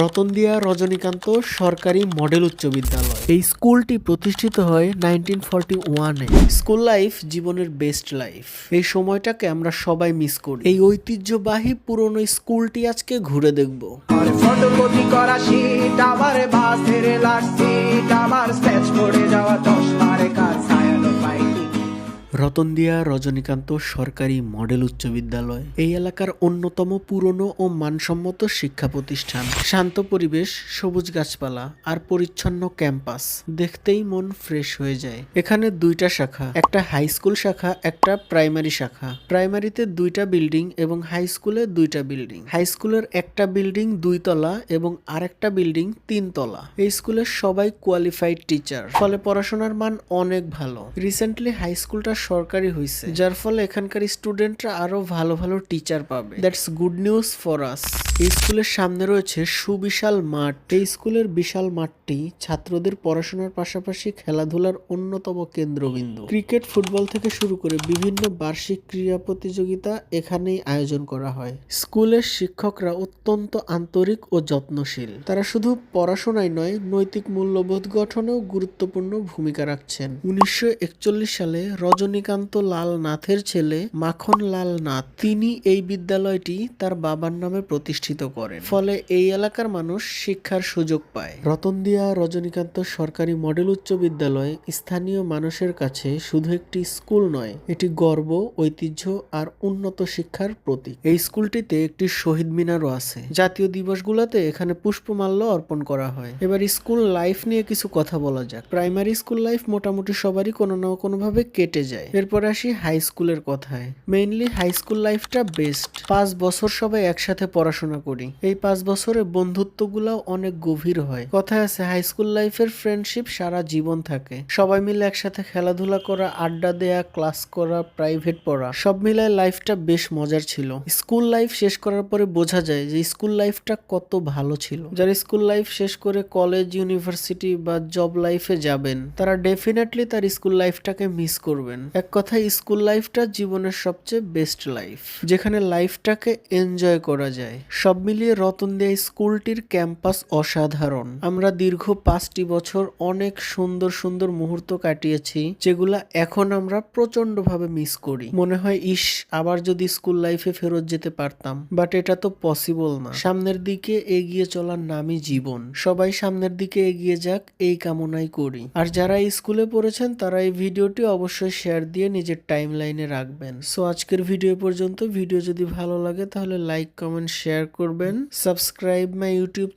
রতনদিয়া রজনীকান্ত সরকারি মডেল উচ্চ বিদ্যালয়। এই স্কুলটি প্রতিষ্ঠিত হয় নাইনটিন ফর্টি ওয়ানে। স্কুল লাইফ জীবনের বেস্ট লাইফ। এই সময়টাকে আমরা সবাই মিস করি। এই ঐতিহ্যবাহী পুরনো স্কুলটি আজকে ঘুরে দেখব। আমার বাসের সিট আমার স্ক্যাচ পড়ে যাওয়া রতনদিয়া রজনীকান্ত সরকারি মডেল উচ্চ বিদ্যালয়। এই এলাকার অন্যতম পুরনো ও মানসম্মত শিক্ষা প্রতিষ্ঠান। শান্ত পরিবেশ, সবুজ গাছপালা আর পরিচ্ছন্ন ক্যাম্পাস। দেখতেই মন ফ্রেশ হয়ে যায়। এখানে দুইটা শাখা, একটা হাই স্কুল শাখা, একটা প্রাইমারি শাখা। প্রাইমারিতে দুইটা বিল্ডিং এবং হাই স্কুলে দুইটা বিল্ডিং। হাই স্কুলের একটা বিল্ডিং দুই তলা এবং আরেকটা বিল্ডিং তিন তলা এই স্কুলের সবাই কোয়ালিফাইড টিচার ফলে পড়াশোনার মান অনেক ভালো। রিসেন্টলি হাই স্কুলটা সরকারি হয়েছে যার ফলে এখানকার স্টুডেন্টরা আরও ভালো ভালো টিচার পাবে। That's good news for us এই স্কুলের সামনে রয়েছে সুবিশাল মাঠ। এই স্কুলের বিশাল মাঠটি ছাত্রদের পড়াশোনার পাশাপাশি খেলাধুলার অন্যতম কেন্দ্রবিন্দু। ক্রিকেট ফুটবল থেকে শুরু করে বিভিন্ন বার্ষিক ক্রীড়া প্রতিযোগিতা এখানেই আয়োজন করা হয়। স্কুলের শিক্ষকরা অত্যন্ত আন্তরিক ও যত্নশীল। তারা শুধু পড়াশোনায় নয় নৈতিক মূল্যবোধ গঠনেও গুরুত্বপূর্ণ ভূমিকা রাখছেন। উনিশশো একচল্লিশ সালে রজনীকান্ত লাল নাথের ছেলে মাখন লাল নাথ তিনি এই বিদ্যালয়টি তার বাবার নামে প্রতিষ্ঠিত করেন। ফলে এই এলাকার মানুষ শিক্ষার সুযোগ পায়। রতনদিয়া রজনীকান্ত সরকারি মডেল উচ্চ বিদ্যালয় স্থানীয় মানুষের কাছে শুধু একটি স্কুল নয়, এটি গর্ব, ঐতিহ্য আর উন্নত শিক্ষার প্রতীক। এই স্কুলটিতে একটি শহীদ মিনারও আছে। জাতীয় দিবসগুলোতে এখানে পুষ্পমাল্য অর্পণ করা হয়। এবার স্কুল লাইফ নিয়ে কিছু কথা বলা যাক। প্রাইমারি স্কুল লাইফ মোটামুটি সবারই কোনো না কোনোভাবে কেটে যায়। এরপর আসি হাই স্কুলের কথায়। মেইনলি হাই স্কুল লাইফটা বেস্ট পাঁচ বছর সবাই একসাথে পড়াশোনা করি। এই পাঁচ বছরে বন্ধুত্বগুলাও অনেক গভীর হয়। কথায় আছে হাই স্কুল লাইফের ফ্রেন্ডশিপ সারা জীবন থাকে। সবাই মিলে একসাথে খেলাধুলা করা, আড্ডা দেয়া ক্লাস করা প্রাইভেট পড়া, সব মিলায় লাইফটা বেশ মজার ছিল। স্কুল লাইফ শেষ করার পরে বোঝা যায় যে স্কুল লাইফটা কত ভালো ছিল। যারা স্কুল লাইফ শেষ করে কলেজ ইউনিভার্সিটি বা জব লাইফে যাবেন, তারা ডেফিনেটলি তার স্কুল লাইফটাকে মিস করবেন। এক কথায় স্কুল লাইফটা জীবনের সবচেয়ে বেস্ট লাইফ, যেখানে লাইফটাকে এনজয় করা যায়। সব মিলিয়ে রতন রতনদিয়া স্কুলটির ক্যাম্পাস অসাধারণ। আমরা দীর্ঘ পাঁচটি বছর অনেক সুন্দর সুন্দর মুহূর্ত কাটিয়েছি, যেগুলা এখন আমরা প্রচণ্ড ভাবে মিস করি। মনে হয়, ইস, আবার যদি স্কুল লাইফে ফেরত যেতে পারতাম। বাট এটা তো পসিবল না। সামনের দিকে এগিয়ে চলার নামই জীবন। সবাই সামনের দিকে এগিয়ে যাক, এই কামনাই করি। আর যারা স্কুলে পড়েছেন, তারা এই ভিডিওটি অবশ্যই শেয়ার দিয়ে নিজের টাইম লাইনে রাখবেন। সো আজকের ভিডিও পর্যন্ত। ভিডিও যদি ভালো লাগে, তাহলে লাইক কমেন্ট শেয়ার করবেন। Subscribe my YouTube